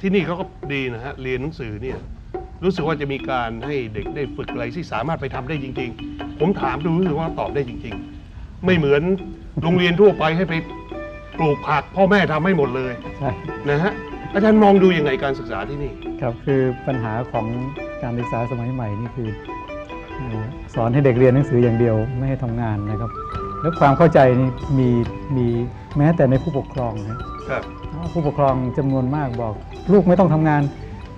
ที่นี่เขาก็ดีนะฮะเรียนหนังสือเนี่ยรู้สึกว่าจะมีการให้เด็กได้ฝึกอะไรที่สามารถไปทำได้จริง ๆ ผมถามดูรู้สึกว่าตอบได้จริง ๆ ไม่เหมือนโรงเรียนทั่วไปให้ไปปลูกผักพ่อแม่ทำให้หมดเลยใช่ นะฮะอาจารย์มองดูยังไงการศึกษาที่นี่ ครับคือปัญหาของการศึกษาสมัยใหม่นี่คือเอ่อสอนให้เด็กเรียนหนังสืออย่างเดียวไม่ให้ทำงานนะครับ แล้วความเข้าใจนี่มีมีแม้แต่ในผู้ปกครองนะครับ ผู้ปกครองจำนวนมากบอก ลูกไม่ต้องทำงาน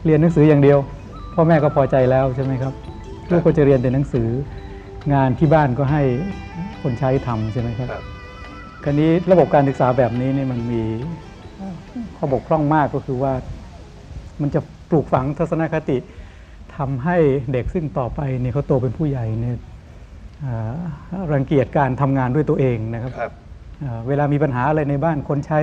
เรียนหนังสืออย่างเดียว พ่อแม่ก็พอใจแล้วใช่ไหมครับลูกก็จะเรียนแต่หนังสืองานที่บ้านก็ให้คนใช้ทำใช่ไหมครับครับคราวนี้ระบบการศึกษาแบบนี้นี่มันมีข้อบกพร่องมากก็คือว่า มันจะปลูกฝังทัศนคติทำให้เด็กซึ่งต่อไปเนี่ยเขาโตเป็นผู้ใหญ่เนี่ยอ่ารังเกียจการทำงานด้วยตัวเองนะครับครับอ่าเวลามีปัญหาอะไรในบ้านคนใช้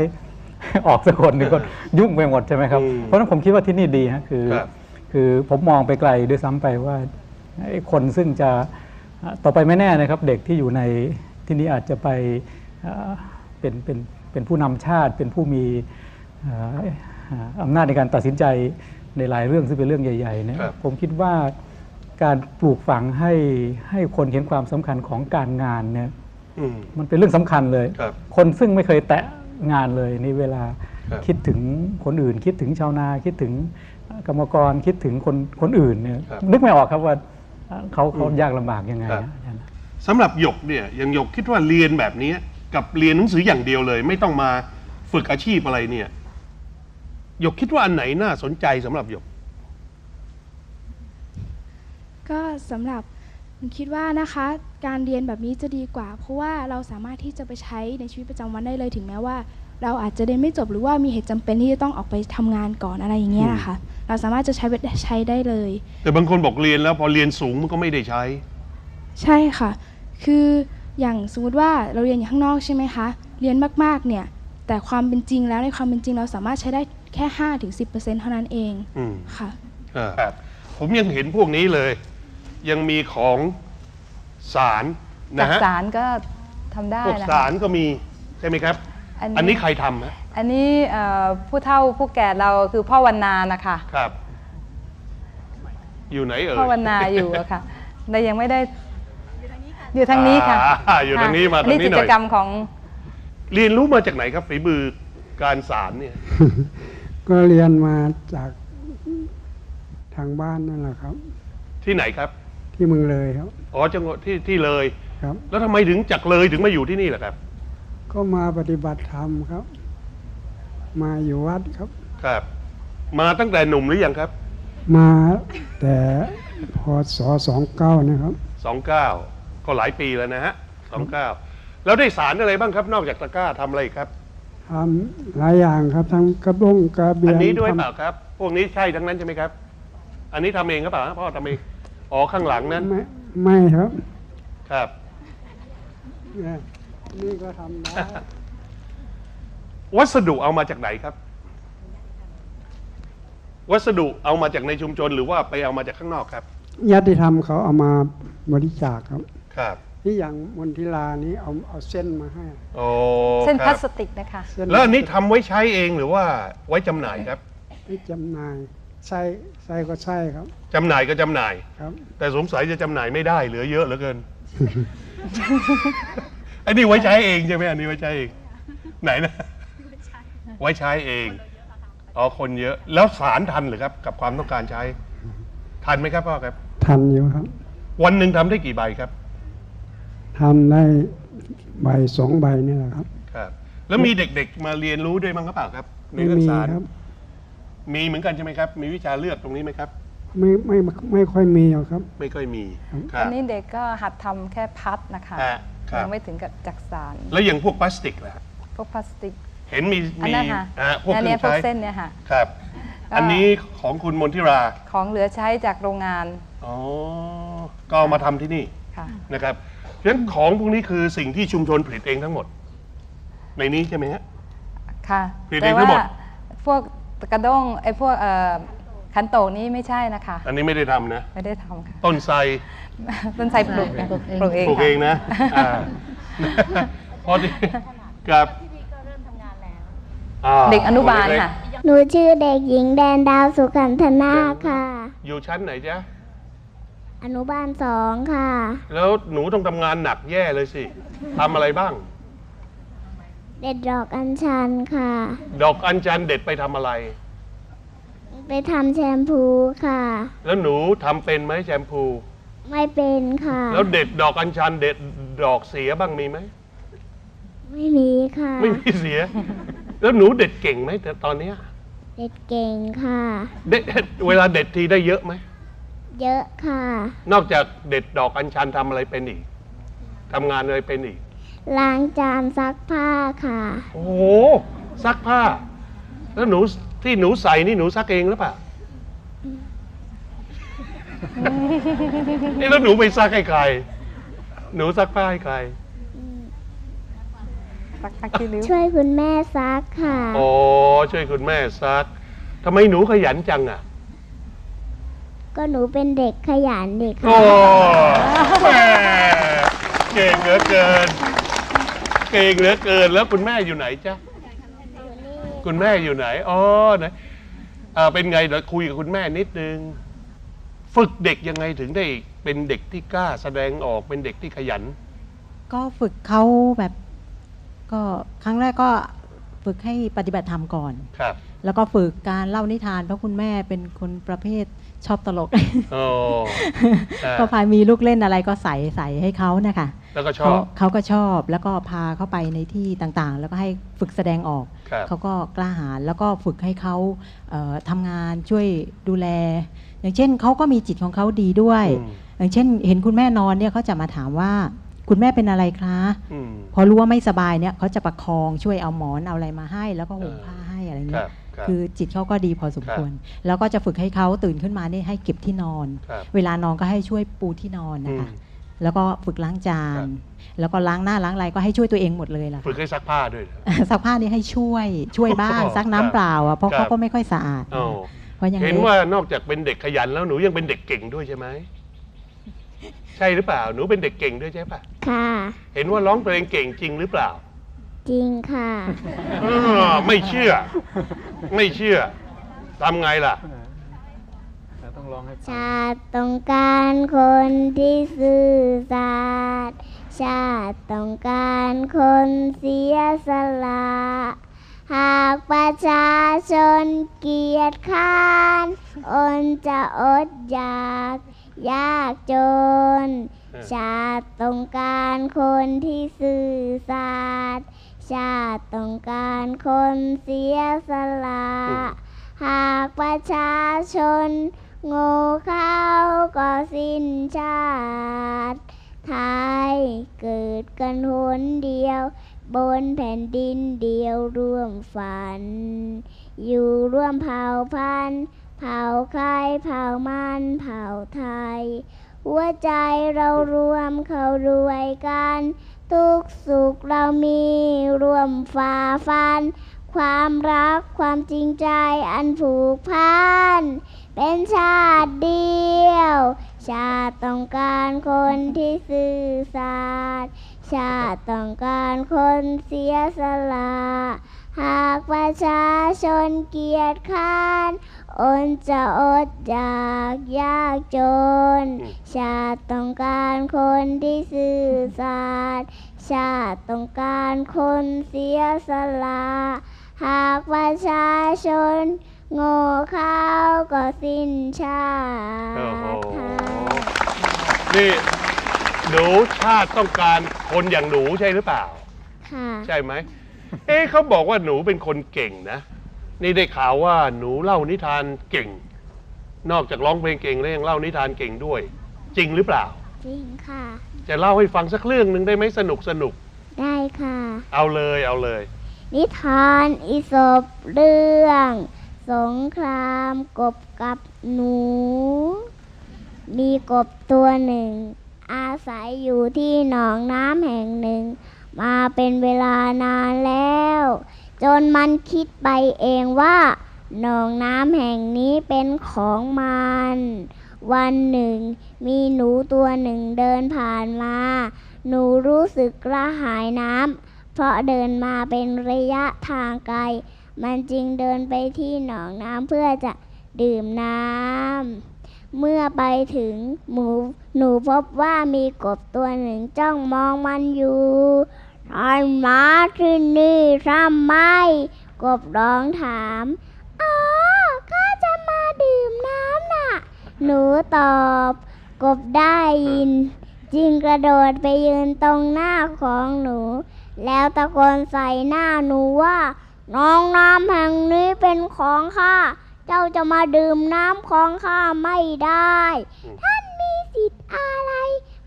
ออกสักคนหนึ่งก็ยุ่งไปหมดใช่ไหมครับอืมเพราะฉะนั้นผมคิดว่าที่นี่ดีฮะคือครับคือผมมองไปไกลด้วยซ้ำไปว่าไอ้คนซึ่งจะอ่าต่อไปไม่แน่นะครับ เด็กที่อยู่ในที่นี้อาจจะไปอ่าเป็นเป็นเป็นผู้นำชาติเป็นผู้มีอ่าอ่าอำนาจในการตัดสินใจในหลายเรื่องซึ่งเป็นเรื่องใหญ่ๆเนี่ยครับผมคิดว่าการปลูกฝังให้ให้คนเห็นความสำคัญของการงานเนี่ยอืมมันเป็นเรื่องสำคัญเลยครับคนซึ่งไม่เคยแตะ งานเลยในเวลาครับคิดถึงคนอื่น คิดถึงชาวนาคิดถึงกรรมกรคิดถึงคนคนอื่นเนี่ยครับนึกไม่ออกครับว่าเขาเขาอืมยากลำบากยังไงครับนะอาจารย์สำหรับหยกเนี่ยอย่างหยกคิดว่าเรียนแบบนี้กับเรียนหนังสืออย่างเดียวเลย ไม่ต้องมาฝึกอาชีพอะไรเนี่ยหยกคิดว่าอันไหนน่าสนใจสำหรับหยก ก็สำหรับ หนูคิดว่านะคะการเรียนแบบนี้จะดีกว่า เพราะว่าเราสามารถที่จะไปใช้ในชีวิตประจำวันได้เลยถึงแม้ว่า เราอาจจะเรียนไม่จบหรือว่ามีเหตุจำเป็นที่จะต้องออกไปทำงานก่อนอะไรอย่างเงี้ยนะคะเราสามารถจะใช้ใช้ได้เลย แต่บางคนบอกเรียนแล้วพอเรียนสูงมันก็ไม่ได้ใช้ ใช่ค่ะ คืออย่างสมมติว่าเราเรียนอยู่ข้างนอกใช่ไหมคะเรียนมากๆเนี่ยแต่ความเป็นจริงแล้วในความเป็นจริงเราสามารถใช้ได้แค่5ถึง10%เท่านั้นเองอืมค่ะอ่าครับผมยังเห็นพวกนี้เลย ยังมีของสารจานะกฮะสารก็ทำได้พวกนะสารก็มีใช่ไหมครับ อันอันนี้นี้ใครทำฮะอันนี้เอ่อผู้เฒ่าผู้แก่เราคือพ่อวันนานะคะครับ อยู่ไหนเอ่ยพ่อวันนาอยู่อะค่ะแต่ยังไม่ได้อยู่ทางนี้ค่ะอ่าอยู่ทางนี้มาอัทางนี้หน่อยกิจกรรมของ เรียนรู้มาจากไหนครับฝีมือการสารเนี่ย ก็เรียนมาจากทางบ้านนั่นแหละครับ ที่ไหนครับ ที่เมืองเลยครับ อ๋อจังหวัดที่ที่เลย ครับ แล้วทำไมถึงจากเลยถึงมาอยู่ที่นี่ล่ะครับ ก็มาปฏิบัติธรรมครับ มาอยู่วัดครับ ครับ มาตั้งแต่หนุ่มหรือยังครับมาแต่พศสองเก้านะครับ สองเก้าก็หลายปีแล้วนะฮะสองเก้าแล้วได้สารอะไรบ้างครับ นอกจากตะกร้าทำอะไรอีกครับ ทำหลายอย่างครับทั้งกระบ้งกระเบียอังนนี้ด้วยทำเปล่าครับ พวกนี้ใช่ทั้งนั้นใช่ไหมครับ อันนี้ทำเองครับเปล่าพ่อทำเอง อ๋อข้างหลังนั้น ไม่ไม่ครับครับ เนี่ยนี่ก็ทำได้ วัสดุเอามาจากไหนครับ วัสดุเอามาจากในชุมชน หรือว่าไปเอามาจากข้างนอกครับ ญาติธรรมเขาเอามาบริจาคครับ ครับที่อย่างมณฑิลานี้เอาเอาเส้นมาให้ โอ้เส้นคพรัลาบสติกนะคะ เส้นแล้วอันนี้ทำไว้ใช้เองหรือว่าไว้จำหน่ายครับ ที่จำหน่าย ไส้ไส้ก็ไส้ครับ จำหน่ายก็จำหน่าย ครับ แต่สงสัยจะจำหน่ายไม่ได้เหลือเยอะเหลือเกิน อันนี้ไว้ใช้เองใช่ไหมอันนี้ไว้ใช้เอง ไหนนะ ไว้ใช้เอง อ๋อ คนเยอะ แล้วสารทันหรือครับ กับความต้องการใช้ ทันไหมครับพ่อครับ ทันอยู่ครับวันหนึ่งทำได้กี่ใบครับ ทำได้ใบสองใบนี่แหละครับ ครับ แล้วมีเด็กๆมาเรียนรู้ด้วยมั้งครับเปล่าครับในไม่เรื่องมีสาร ครับ มีเหมือนกันใช่ไหมครับ มีวิชาเลือกตรงนี้ไหมครับ ไม่ไม่ไม่ค่อยมีหรอกครับ ไม่ค่อยมีคอัรันบนี้เด็กก็หัดทำแค่พัดนะคะฮะครับยังไม่ถึงกับจักสารแล้วอย่างพวกพลาสติกล่ะพวกพลาสติก เห็นมีอันมีนั้นค่ะอ่าพวกอันเครื่เนี้อยงพวกใช้เส้นเนี่ยค่ะ ครับ ก็ อันนี้ของคุณมนทิราของเหลือใช้จากโรงงานอ๋อก็เอามาทำที่นี่ค่ะ นะครับฉะนั้นของพวกนี้คือสิ่งที่ชุมชนผลิตเองทั้งหมด ในนี้ใช่ไหมฮะ ค่ะผลิตเอแต่งทั้ว่างหมด พวก กระด้งไอ้พวกเอ่อขันโตกนี้ไม่ใช่นะคะ อันนี้ไม่ได้ทำนะ ไม่ได้ทำค่ะ ต้นไทรต้นไทรปลูกปลูกเอง ปลูกเองปลูกค่ะเองนะอ่าพอดีกับพี่พีก็เริ่มทำงานแล้ว อ่าเด็กอนุบาลตัวเล็กค่ะยังหนูชื่อเด็กหญิงแดนดาวสุขันธนาค่ะ อยู่ชั้นไหนจ๊ะ อนุบาลสองค่ะ แล้วหนูต้องทำงานหนักแย่เลยสิทำอะไรบ้าง เด็ดดอกอัญชันค่ะ ดอกอัญชันเด็ดไปทำอะไร ไปทำแชมพูค่ะ แล้วหนูทำเป็นไหมแชมพู ไม่เป็นค่ะ แล้วเด็ดดอกอัญชันเด็ดดอกเสียบ้างมีไหม ไม่มีค่ะ ไม่มีเสีย แล้วหนูเด็ดเก่งไหมแต่ตอนเนี้ยเด็ดเก่งค่ะ เด็ดเวลาเด็ดทีได้เยอะไหม เยอะค่ะ นอกจากเด็ดดอกอัญชันทำอะไรเป็นอีกทำงานอะไรเป็นอีก ล้างจานซักผ้าค่ะ โอ้โหซักผ้า แล้วหนูที่หนูใส่นี่หนูซักเองหรือเปล่านี่แล้วหนูไปซักให้ใคร หนูซักผ้าให้ใคร สักพักที่ริ้วช่วยคุณแม่ซักค่ะ อ๋อช่วยคุณแม่ซักทำไมหนูขยันจังอะ ก็หนูเป็นเด็กขยันเด็กโอ้ค่ะแม่เก่งเหลือเกิน เก่งเหลือเกินแล้วคุณแม่อยู่ไหนจ๊ะคุณแม่อยู่ไหนอ๋อไหนอ่าเป็นไงเดี๋ยวคุยกับคุณแม่นิดนึง ฝึกเด็กยังไงถึงได้เป็นเด็กที่กล้าแสดงออกเป็นเด็กที่ขยัน ก็ฝึกเขาแบบ ก็ครั้งแรกก็ฝึกให้ปฏิบัติธรรมก่อน ครับแล้วก็ฝึกการเล่านิทานเพราะคุณแม่เป็นคนประเภทชอบตลกอ๋ออ่า ก็พามีลูกเล่นอะไรก็ใส่ใส่ให้เขานะคะ แล้วก็ชเขาอบเขาก็ชอบแล้วก็พาเขาไปในที่ต่างๆ แล้วก็ให้ฝึกแสดงออกครับเขาก็กล้าหาญแล้วก็ฝึกให้เขาเอ่อทำงานช่วยดูแล อย่างเช่นเขาก็มีจิตของเขาดีด้วยอืมอย่างเช่น เห็นคุณแม่นอนเนี่ยเขาจะมาถามว่าคุณแม่เป็นอะไรคะอืมพอรู้ว่าไม่สบายเนี่ยเขาจะประคองช่วยเอาหมอนเอาอะไรมาให้ แล้วก็ห่มเออผ้าให้อะไรคเงี้รัยบครับคือจิตเขาก็ดีพอสมควร แล้วก็จะฝึกให้เขาตื่นขึ้นมาเนี่ยให้เก็บที่นอนครับเวลานอนก็ให้ช่วยปูที่นอนอืนะมคะ แล้วก็ฝึกล้างจาครันบแล้วก็ล้างหน้าล้างอะไรก็ให้ช่วยตัวเองหมดเลยล่ะฝึกให้ซักผ้าด้วยเหรอซักผ้านี่ให้ช่วยช่วยบ้างครับซักน้ำเปล่าอะเพราะครับเขาก็ไม่ค่อยสะอาดอ๋อเพราะยังไงเห็นว่านอกจากเป็นเด็กขยันแล้วหนูยังเป็นเด็กเก่งด้วยใช่ไหมใช่หรือเปล่า หนูเป็นเด็กเก่งด้วยใช่ปะค่ะ เห็นว่าร้องเพลงเก่งจริงหรือเปล่า จริงค่ะอ้อไม่เชื่อ ไม่เชื่อทำไงล่ะต้อง ร้องให้ฟังชาติต้องการคนที่ซื่อสัตย์ชาติต้องการคนเสียสละ หากประชาชนเกียรติค้านอนจะอดอยาก ยากจนเออชาติต้องการคนที่ซื่อสัตย์ชาติต้องการคนเสียสละ หากประชาชน โง่เขาก็สิ้นชาติไทยเกิดกันหนเดียว บนแผ่นดินเดียวร่วมฝัน อยู่ร่วมเผ่าพันธุ์เผ่าใครเผ่ามันเผ่าไทย หัวใจเรารวมเขาด้วยกัน ทุกสุขเรามีร่วมฝ่าฟัน ความรักความจริงใจอันผูกพัน เป็นชาติเดียว ชาติต้องการคนที่ซื่อสัตย์ชาติต้องการคนเสียสละ หากประชาชนเกียรติค้านอนจะอดอยากยากจนอืมชาติต้องการคนที่ซื่อสัตย์ชาติต้องการคนเสียสละ หากประชาชน โง่เขาก็สิ้นชาโอ้โหติค่ะนี่หนูชาติต้องการคนอย่างหนูใช่หรือเปล่า ค่ะ ใช่ไหม เอ๊ะเขาบอกว่าหนูเป็นคนเก่งนะ นี่ได้ข่าวว่าหนูเล่านิทานเก่ง นอกจากร้องเพลงเก่งแล้วยังเล่านิทานเก่งด้วย จริงหรือเปล่า จริงค่ะ จะเล่าให้ฟังสักเรื่องหนึ่งได้ไหมสนุกสนุก ได้ค่ะ เอาเลยเอาเลย นิทานอีสบเรื่อง สงครามกบกับหนู มีกบตัวหนึ่ง อาศัยอยู่ที่หนองน้ำแห่งหนึ่ง มาเป็นเวลานานแล้ว จนมันคิดไปเองว่า หนองน้ำแห่งนี้เป็นของมัน วันหนึ่ง มีหนูตัวหนึ่งเดินผ่านมา หนูรู้สึกกระหายน้ำเพราะเดินมาเป็นระยะทางไกล มันจึงเดินไปที่หนองน้ำเพื่อจะดื่มน้ำ เมื่อไปถึงหมูหนูพบว่ามีกบตัวหนึ่งจ้องมองมันอยู่ท่านมาที่นี่ทำไม กบร้องถาม อ๋อข้าจะมาดื่มน้ำน่ะ หนูตอบ กบได้ยิน จึงกระโดดไปยืนตรงหน้าของหนู แล้วตะโกนใส่หน้าหนูว่า น้องน้ำแห่งนี้เป็นของข้า เจ้าจะมาดื่มน้ำของข้าไม่ได้อืมท่านมีสิทธิ์อะไร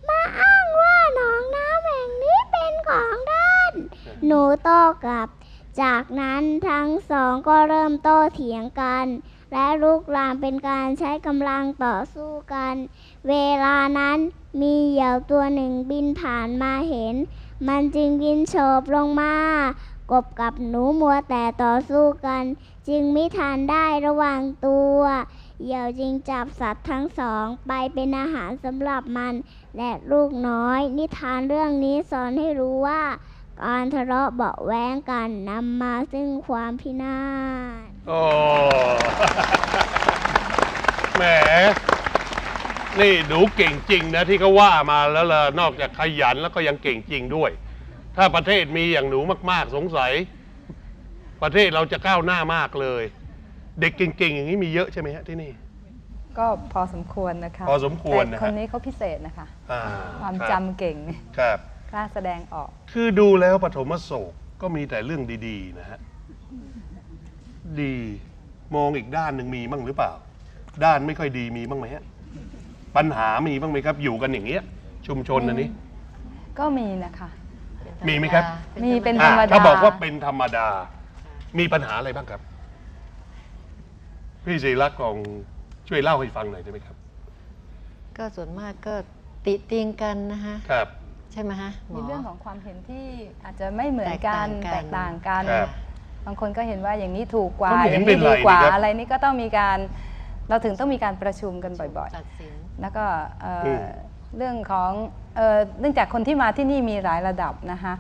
มาอ้างว่าหนองน้ำแห่งนี้เป็นของท่าน หนูโต้กลับ จากนั้นทั้งสองก็เริ่มโต้เถียงกัน และลุกลามเป็นการใช้กำลังต่อสู้กัน เวลานั้นมีเหยี่ยวตัวหนึ่งบินผ่านมาเห็น มันจึงบินโฉบลงมา กบกับหนูมัวแต่ต่อสู้กัน จึงไม่ทันได้ระวังตัวเหยี่ยวจึงจับสัตว์ทั้งสองไปเป็นอาหารสำหรับมัน และลูกน้อย นิทานเรื่องนี้สอนให้รู้ว่า การทะเลาะเบาแว้งกันนำมาซึ่งความพินาศโอ้แหมนี่หนูเก่งจริงนะที่เขาว่ามาแล้วล่ะนอกจากขยันแล้วก็ยังเก่งจริงด้วย ถ้าประเทศมีอย่างหนูมาก ๆ สงสัย ประเทศเราจะก้าวหน้ามากเลย เด็กเก่งๆอย่างนี้มีเยอะใช่ไหมฮะที่นี่ ก็พอสมควรนะคะพอสมควรนะแต่ฮะ คนนี้เขาพิเศษนะคะ อ่ความรับจำเก่งครับ กล้าแสดงออก คือดูแล้วปฐมโศกก็มีแต่เรื่องดีๆนะฮะ ดีมองอีกด้านหนึ่งมีบ้างหรือเปล่า ด้านไม่ค่อยดีมีบ้างไหมฮะ ปัญหามีบ้างไหมครับ อยู่กันอย่างเงี้ย ชุมชนอันนี้ ก็มีนะคะ มีไหมครับ มีเป็นธอะรรมดาถ้าบอกว่าเป็นธรรมดา มีปัญหาอะไรบ้างครับ พี่ศิรักษ์ลองช่วยเล่าให้ฟังหน่อยได้ไหมครับ ก็ส่วนมากก็ติเตียงกันนะคะครับ ใช่ไหมฮะหมีเรื่องของความเห็นที่อาจจะไม่เหมือนกันแตแตกกต่าต่างงกักัน น ครับบางคนก็เห็นว่าอย่างนี้ถูกกว่าก็ไม่อเห็นย่างเป็นนี้ไรดีกว่า นี่ครับอะไรนี่ก็ต้องมีการเราถึงต้องมีการประชุมกันบ่อยตัดสิน ๆ แล้วก็เอ่ออม เรื่องของเอ่อเนื่องจากคนที่มาที่นี่มีหลายระดับนะคะ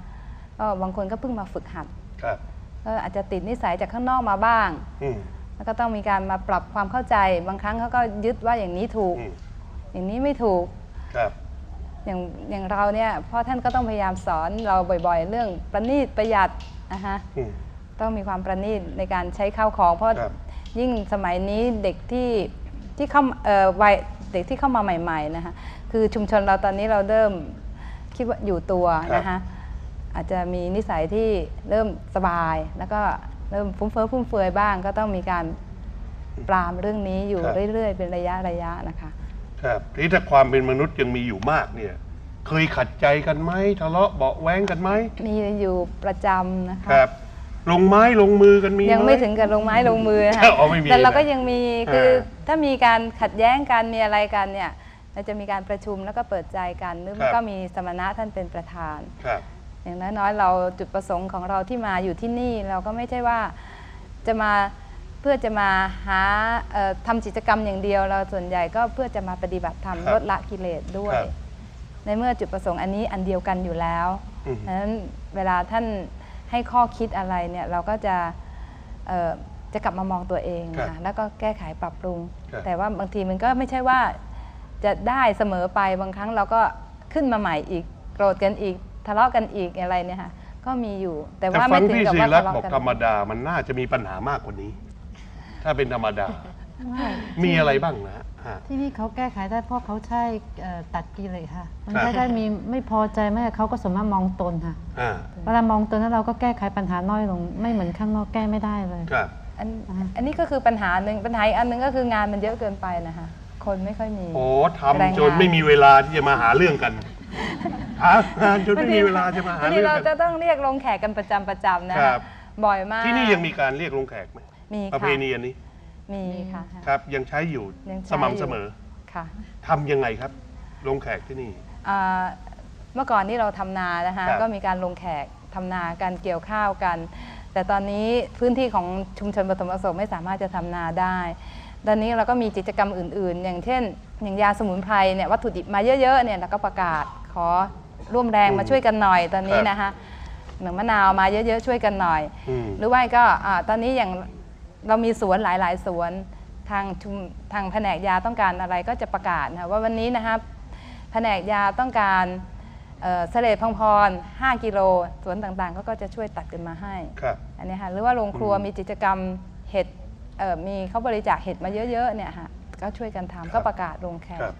ก็บางคนก็เพิ่งมาฝึกหัดครับก็อาจจะติดนิสัยจากข้างนอกมาบ้างอืมแล้วก็ต้องมีการมาปรับความเข้าใจ บางครั้งเขาก็ยึดว่าอย่างนี้ถูกอืมอย่างนี้ไม่ถูกครับอย่างอย่างเราเนี่ยพ่อท่านก็ต้องพยายามสอนเราบ่อยๆ เรื่องประณีตประหยัดนะคะอืมต้องมีความประณีตในการใช้ข้าวของ เพราะครับยิ่งสมัยนี้เด็กที่ที่เข้าเอ่อวัยเด็กที่เข้ามาใหม่ ๆนะคะ คือชุมชนเราตอนนี้เราเริ่มคิดว่าอยู่ตัวนะคะอาจจะมีนิสัยที่เริ่มสบาย แล้วก็เริ่มฟุ้งเฟ้อฟุ่มเฟือยบ้าง ก็ต้องมีการปรามเรื่องนี้อยู่ครับเรื่อย ๆ เป็นระยะระยะนะคะ ครับทีนี้ถ้าความเป็นมนุษย์ยังมีอยู่มากเนี่ยเคยขัดใจกันไหมทะเลาะเบาะแว้งกันไหมมีอยู่ประจำนะคะครับลงไม้ลงมือกันมีหยังไม่ถึงกับลงไม้ลงมือนะคะอ๋อไม่มีแต่เรานะก็ยังมีคืออ่าถ้ามีการขัดแย้งกันมีอะไรกันเนี่ย เราจะมีการประชุมแล้วก็เปิดใจกันหรือไม่ก็มีสมณะท่านเป็นประธาน ครับ อย่างน้อยๆเราจุดประสงค์ของเราที่มาอยู่ที่นี่เราก็ไม่ใช่ว่าจะมาเพื่อจะมาหาเอ่อทำกิจกรรมอย่างเดียว เราส่วนใหญ่ก็เพื่อจะมาปฏิบัติธรรมครับลดละกิเลสด้วย ครับในเมื่อจุดประสงค์อันนี้อันเดียวกันอยู่แล้วอืมดังนั้นเวลาท่านให้ข้อคิดอะไรเนี่ยเราก็จะเอ่อจะกลับมามองตัวเองครับนะคะแล้วก็แก้ไขปรับปรุง ครับ แต่ว่าบางทีมันก็ไม่ใช่ว่า จะได้เสมอไปบางครั้งเราก็ขึ้นมาใหม่อีกโกรธกันอีกทะเลาะกันอีกอะไรเนี่ยค่ะก็มีอยู่ แต่แต่ว่าฟัไม่งถึงพี่กับศิว่ารัทะกษ์เลาะบอกกันธรรมดามันน่าจะมีปัญหามากกว่านี้ ถ้าเป็นธรรมดา มีอะไรบ้างนะฮะฮะที่นี่เขาแก้ไขได้เพราะเขาใช้เอ่อตัดกิเลสค่ะ มันครับใช้ได้มีไม่พอใจแม่เขาก็สามารถมองตนค่ะ อ่าเวลามองตนแล้วเราก็แก้ไขปัญหาน้อยลง ไม่เหมือนข้างนอกแก้ไม่ได้เลย ครับ อันอ่าอันนี้ก็คือปัญหาหนึ่งปัญหาอีกอันหนึ่งก็คืองานมันเยอะเกินไปนะคะ คนไม่ค่อยมี โอ้แรงทำงานจนไม่มีเวลาที่จะมาหาเรื่องกันหางานจนไม่มีเวลาจะมาหาบางทีเรื่องเรากัจะน ต้องเรียกลงแขกกันประจำประจำนะครัคะบ บ่อยมากที่นี่ยังมีการเรียกลงแขกไหมมีประเพค่ะณีอันนี้มีค่ะ ครับ ยังใช้อยู่ยังใช้สม่ำเสมอค่ะทำยังไงครับ ลงแขกที่นี่ อ่าเมื่อก่อนนี่เราทำนานะคะครับ ก็มีการลงแขกทำนาการเกี่ยวข้าวกัน แต่ตอนนี้พื้นที่ของชุมชนปฐมอโศกไม่สามารถจะทำนาได้ ตอนนี้เราก็มีกิจกรรมอื่น ๆ อย่างเช่น อย่างยาสมุนไพรเนี่ยวัตถุดิบมาเยอะๆเนี่ยเราก็ประกาศขอร่วมแรงมาช่วยกันหน่อยตอนนี้นะคะเหมือนมะนาวมาเยอะๆช่วยกันหน่อย อืม หรือว่าก็อ่าตอนนี้อย่างเรามีสวนหลายๆสวนทางชุมทางแผนกยาต้องการอะไรก็จะประกาศนะว่าวันนี้นะครับแผนกยาต้องการเอ่อเสลดพังพร 5 กิโลสวนต่างๆเขาก็จะช่วยตัดกันมาให้ครับ อันนี้ค่ะหรือว่าโรงครัวอืมมีกิจกรรมเห็ดเอ่อ มีเขาบริจาคเห็ดมาเยอะๆเนี่ยค่ะก็ช่วยกันทำก็ประกาศลงแขกครับ